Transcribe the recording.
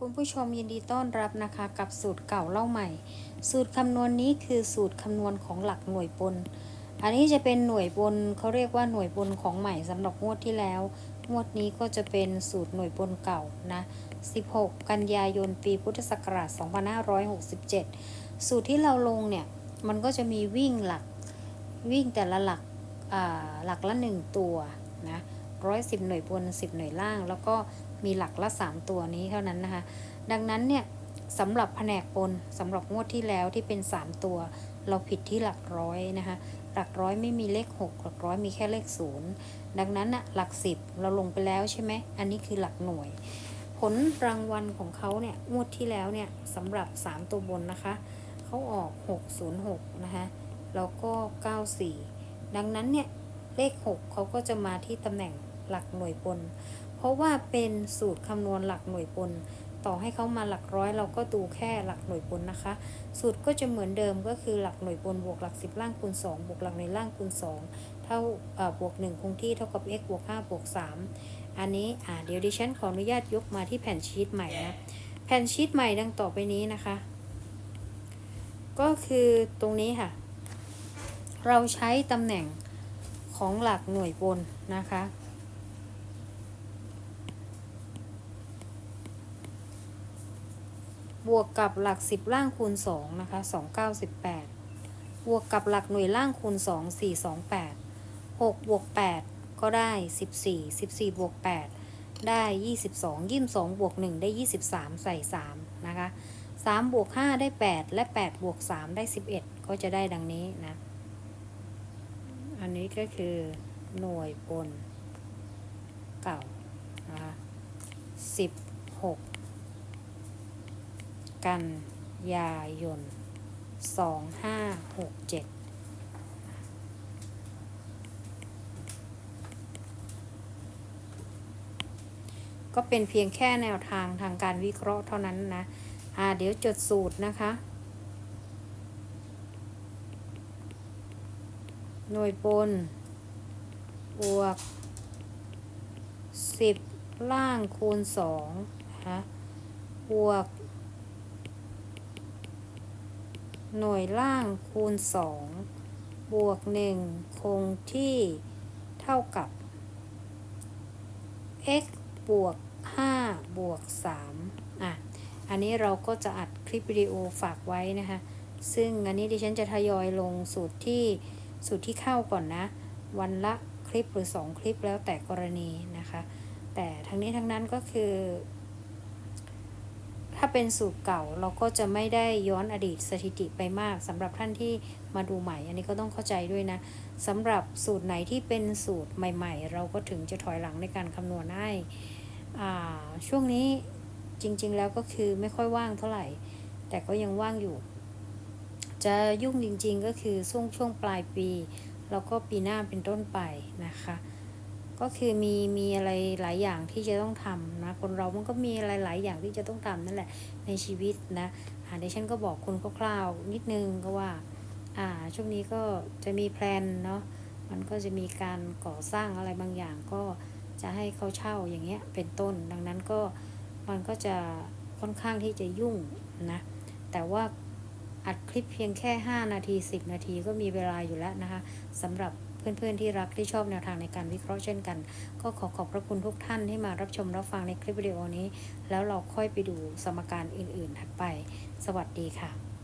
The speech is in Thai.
คุณผู้ชมยินดีต้อนรับนะคะ กับสูตรเก่าเล่าใหม่ สูตรคำนวณนี้คือสูตรคำนวณของหลักหน่วยบน อันนี้จะเป็นหน่วยบนเขาเรียกว่าหน่วยบนของใหม่สำหรับงวดที่แล้ว งวดนี้ก็จะเป็นสูตรหน่วยบนเก่านะ 16 กันยายนปีพุทธศักราช 2567 สูตรที่เราลงเนี่ย มันก็จะมีวิ่งหลักวิ่งแต่ละหลักอ่าหลักละ 1 ตัวนะร้อยสิบหน่วยบน 10 หน่วยล่างแล้วก็ มีหลักละ 3 ตัวนี้เท่านั้นนะคะ ดังนั้นเนี่ยสำหรับแผนกบนสำหรับงวดที่แล้วที่เป็น 3 ตัว เราผิดที่หลักร้อยนะคะหลักร้อยไม่มีเลข 6 หลักร้อยมีแค่เลข 0 ดังนั้นอะหลัก 10 เราลงไปแล้วใช่ไหมอันนี้คือหลักหน่วย ผลรางวัลของเขาเนี่ยงวดที่แล้วเนี่ยสำหรับ 3 ตัวบนนะคะเขาออก 606 นะคะแล้วก็ 94 ดังนั้นเนี่ยเลข 6เขาก็จะมาที่ตำแหน่งหลักหน่วยบน ราะว่าเป็นสูตรคำนวณหลักหน่วยบน ต่อให้เขามาหลักร้อย เราก็ดูแค่หลักหน่วยบนนะคะ สูตรก็จะเหมือนเดิมก็คือหลักหน่วยบนบวกหลัก 10 ล่างคูณ2บวกหลักหน่วยล่างคูณ2เท่าบวก 1 คงที่เท่ากับ x บวก5บวก3อันนี้อ่าเดี๋ยวดิฉันขออนุญาตยกมาที่แผ่นชีตใหม่นะแผ่นชีตใหม่ดังต่อไปนี้นะคะ ก็คือตรงนี้ค่ะ เราใช้ตำแหน่งของหลักหน่วยบนนะคะ บวกกับหลัก 10 ล่างคูณ 2 นะคะ 2918 บวกกับหลักหน่วยล่างคูณ 2 428 6 บวก 8 ก็ได้ 14 14 บวก 8 ได้ 22 22 บวก 1 ได้ 23 ใส่ 3 นะคะ 3 บวก 5 ได้ 8 และ 8 บวก 3 ได้ 11 ก็จะได้ดังนี้นะ อันนี้ก็คือหน่วยบนเก่านะคะ16 กันยายน 2567ก็เป็นเพียงแค่แนวทางทางการวิเคราะห์เท่านั้นนะ อ่า เดี๋ยวจดสูตรนะคะ หน่วยบน บวก 10 ล่างคูณ2นะคะบวก หน่วยล่างคูณ 2 บวก 1 คงที่เท่ากับ x บวก 5 บวก 3 อะ อันนี้เราก็จะอัดคลิปวิดีโอฝากไว้นะคะ ซึ่งอันนี้ดิฉันจะทยอยลงสูตรที่สูตรที่เข้าก่อนนะ วันละคลิปหรือ 2 คลิปแล้วแต่กรณีนะคะ แต่ทั้งนี้ทั้งนั้นก็คือ ถ้าเป็นสูตรเก่าเราก็จะไม่ได้ย้อนอดีตสถิติไปมากสำหรับท่านที่มาดูใหม่ อันนี้ก็ต้องเข้าใจด้วยนะสำหรับสูตรไหนที่เป็นสูตรใหม่ ๆ เราก็ถึงจะถอยหลังในการคำนวณให้ช่วงนี้จริงๆแล้วก็คือไม่ค่อยว่างเท่าไหร่ แต่ก็ยังว่างอยู่ จะยุ่งจริงๆก็คือช่วงช่วงปลายปี แล้วก็ปีหน้าเป็นต้นไปนะคะ ก็คือมีมีอะไรหลายอย่างที่จะต้องทำนะคนเรามันก็มีอะไรหลายอย่างที่จะต้องทำนั่นแหละในชีวิตนะอ่าเดี๋ยวฉันก็บอกคุณคร่าวๆนิดนึงก็ว่าอ่าช่วงนี้ก็จะมีแพลนเนาะมันก็จะมีการก่อสร้างอะไรบางอย่างก็จะให้เขาเช่าอย่างเงี้ยเป็นต้น ดังนั้นก็มันก็จะค่อนข้างที่จะยุ่งนะแต่ว่าอัดคลิปเพียงแค่ 5 นาที 10 นาทีก็มีเวลาอยู่แล้วนะคะสำหรับ เพื่อนๆที่รักที่ชอบแนวทางในการวิเคราะห์เช่นกัน ก็ขอขอบพระคุณทุกท่านที่มารับชมรับฟังในคลิปวิดีโอนี้ แล้วเราค่อยไปดูสมการอื่นๆถัดไป สวัสดีค่ะ